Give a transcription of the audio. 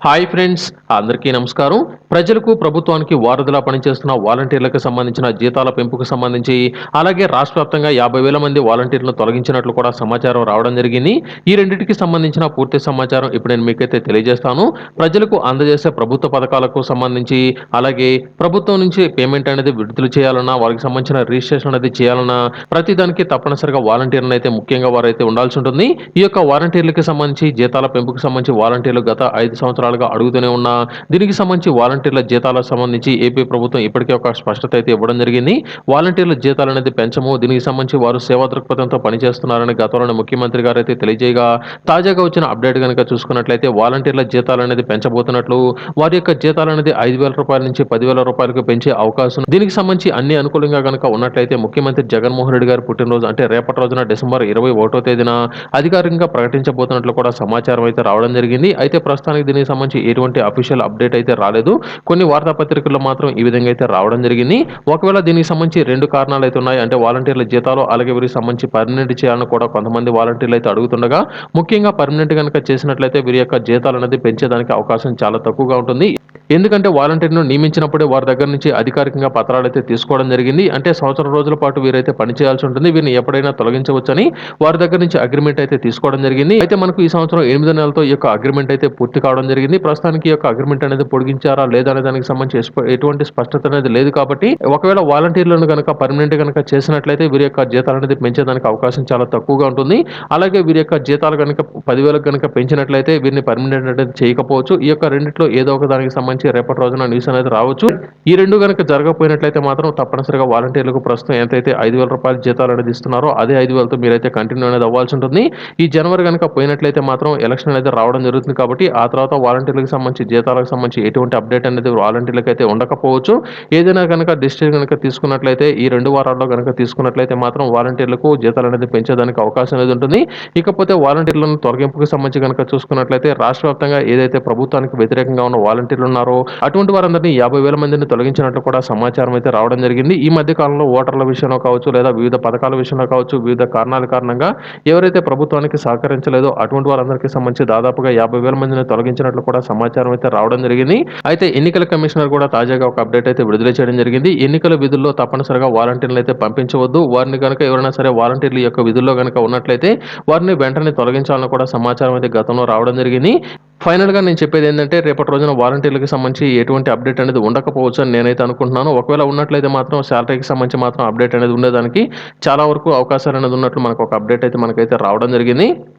Hi friends అందరికీ నమస్కారం. ప్రజలకు ప్రభుత్వానికి వారధిలా పనిచేస్తున్న వాలంటీర్లకు సంబంధించిన జీతాల పెంపుకు సంబంధించి అలాగే రాష్ట్ర వ్యాప్తంగా యాభై వేల మంది వాలంటీర్లను తొలగించినట్లు కూడా సమాచారం రావడం జరిగింది. ఈ రెండింటికి సంబంధించిన పూర్తి సమాచారం ఇప్పుడు నేను మీకైతే తెలియజేస్తాను. ప్రజలకు అందజేసే ప్రభుత్వ పథకాలకు సంబంధించి అలాగే ప్రభుత్వం నుంచి పేమెంట్ అనేది విడుదల చేయాలన్నా వారికి సంబంధించిన రిజిస్ట్రేషన్ అనేది చేయాలన్నా ప్రతి దానికి తప్పనిసరిగా వాలంటీర్లను అయితే ముఖ్యంగా వారైతే ఉండాల్సి ఉంటుంది. ఈ యొక్క వాలంటీర్లకు సంబంధించి జీతాల పెంపుకు సంబంధించి వాలంటీర్లు గత ఐదు సంవత్సరాలు సంవత్సరాలుగా అడుగుతూనే ఉన్నా. దీనికి సంబంధించి వాలంటీర్ల జీతాలకు సంబంధించి ఏపీ ప్రభుత్వం ఇప్పటికే ఒక స్పష్టత అయితే ఇవ్వడం జరిగింది. వాలంటీర్ల జీతాలు అనేది పెంచము. దీనికి సంబంధించి వారు సేవా దృక్పథంతో పనిచేస్తున్నారని గతంలోని ముఖ్యమంత్రి గారు అయితే తెలియజేయగా తాజాగా వచ్చిన అప్డేట్ కనుక చూసుకున్నట్లయితే వాలంటీర్ల జీతాలు అనేది పెంచబోతున్నట్లు వారి యొక్క జీతాలు అనేది ఐదు వేల రూపాయల నుంచి పదివేల రూపాయలకు పెంచే అవకాశం దీనికి సంబంధించి అన్ని అనుకూలంగా కనుక ఉన్నట్లయితే ముఖ్యమంత్రి జగన్మోహన్ రెడ్డి గారి పుట్టినరోజు అంటే రేపటి రోజున డిసెంబర్ ఇరవై ఒకటో తేదీన అధికారికంగా ప్రకటించబోతున్నట్లు కూడా సమాచారం అయితే రావడం జరిగింది. అయితే ప్రస్తుతానికి దీనికి సంబంధించి ఎటువంటి అఫీషియల్ అప్డేట్ అయితే రాలేదు. కొన్ని వార్తాపత్రికల్లో మాత్రం ఈ విధంగా అయితే రావడం జరిగింది. ఒకవేళ దీనికి సంబంధించి రెండు కారణాలు అయితే ఉన్నాయి. అంటే వాలంటీర్ల జీతాలు అలాగే వీరికి సంబంధించి పర్మనెంట్ చేయాలని కూడా కొంతమంది వాలంటీర్లు అయితే అడుగుతుండగా ముఖ్యంగా పర్మనెంట్ కనుక చేసినట్లయితే వీరి యొక్క జీతాలు అనేది పెంచేదానికి అవకాశం చాలా తక్కువగా ఉంటుంది. ఎందుకంటే వాలంటీర్ను నియమించినప్పుడే వారి దగ్గర నుంచి అధికారికంగా పత్రాలు అయితే తీసుకోవడం జరిగింది. అంటే సంవత్సరం రోజుల పాటు వీరైతే పనిచేయాల్సి ఉంటుంది. వీరిని ఎప్పుడైనా తొలగించవచ్చని వారి దగ్గర నుంచి అగ్రిమెంట్ అయితే తీసుకోవడం జరిగింది. అయితే మనకు ఈ సంవత్సరం ఎనిమిది నెలలతో ఈ యొక్క అగ్రిమెంట్ అయితే పూర్తి కావడం జరిగింది. ప్రస్తుతానికి యొక్క అగ్రిమెంట్ అనేది పొడిగించారా? లేదా అనే దానికి సంబంధించి ఎటువంటి స్పష్టత అనేది లేదు కాబట్టి ఒకవేళ వాలంటీర్లను కనుక పర్మనెంట్ కనుక చేసినట్లయితే వీరి యొక్క జీతాలు అనేది పెంచేదానికి అవకాశం చాలా తక్కువగా ఉంటుంది. అలాగే వీరి యొక్క జీతాలు కనుక పదివేలకు కనుక పెంచినట్లయితే వీరిని పర్మనెంట్ అనేది చేయకపోవచ్చు. ఈ యొక్క రెండిట్లో ఏదో ఒక దానికి సంబంధించి రేపటి రోజున న్యూస్ అనేది రావచ్చు. ఈ రెండు కనుక జరగకపోయినట్లయితే మాత్రం తప్పనిసరిగా వాలంటీర్లకు ప్రస్తుతం ఎంతైతే ఐదు వేల రూపాయల జీతాలు అనేది ఇస్తున్నారో అదే ఐదు వేలతో మీరైతే కంటిన్యూ అనేది అవ్వాల్సి ఉంటుంది. ఈ జనవరి కనుక పోయినట్లయితే మాత్రం ఎలక్షన్ అనేది రావడం జరుగుతుంది కాబట్టి ఆ తర్వాత వాలంటీర్లకు సంబంధించి జీతాలకు సంబంధించి ఎటువంటి అప్డేట్ అనేది వాలంటీర్లకు అయితే ఉండకపోవచ్చు. ఏదైనా కనుక డిసిషన్ కనుక తీసుకున్నట్లయితే ఈ రెండు వారాల్లో కనుక తీసుకున్నట్లయితే మాత్రం వాలంటీర్లకు జీతాలు అనేది పెంచేదానికి అవకాశం అనేది ఉంటుంది. ఇకపోతే వాలంటీర్లను తొలగింపుకు సంబంధించి కనుక చూసుకున్నట్లయితే రాష్ట్ర వ్యాప్తంగా ఏదైతే ప్రభుత్వానికి వ్యతిరేకంగా ఉన్న వాలంటీర్లు ఉన్నారో అటువంటి వారందరినీ యాభై వేల మందిని తొలగించినట్లు కూడా సమాచారం అయితే రావడం జరిగింది. ఈ మధ్య కాలంలో ఓటర్ల విషయంలో కావచ్చు లేదా వివిధ పథకాల విషయంలో కావచ్చు వివిధ కారణాల కారణంగా ఎవరైతే ప్రభుత్వానికి సహకరించలేదో అటువంటి వారందరికీ సంబంధించి దాదాపుగా యాభై వేల మందిని తొలగించినట్లు కూడా సమాచారం అయితే రావడం జరిగింది. అయితే ఎన్నికల కమిషనర్ కూడా తాజాగా ఒక అప్డేట్ అయితే విడుదల చేయడం జరిగింది. ఎన్నికల విధుల్లో తప్పనిసరిగా వాలంటీర్లు అయితే పంపించవద్దు. వారిని కనుక ఎవరైనా సరే వాలంటీర్ల యొక్క విధుల్లో కనుక ఉన్నట్లయితే వారిని వెంటనే తొలగించాలని కూడా సమాచారం అయితే గతంలో రావడం జరిగింది. ఫైనల్గా నేను చెప్పేది ఏంటంటే రేపటి రోజున వాలంటీర్లకు సంబంధించి ఎటువంటి అప్డేట్ అనేది ఉండకపోవచ్చు అని నేనైతే అనుకుంటున్నాను. ఒకవేళ ఉన్నట్లయితే మాత్రం శాలరీకి సంబంధించి మాత్రం అప్డేట్ అనేది ఉండేదానికి చాలా వరకు అవకాశాలు అనేది ఉన్నట్లు మనకు ఒక అప్డేట్ అయితే మనకైతే రావడం జరిగింది.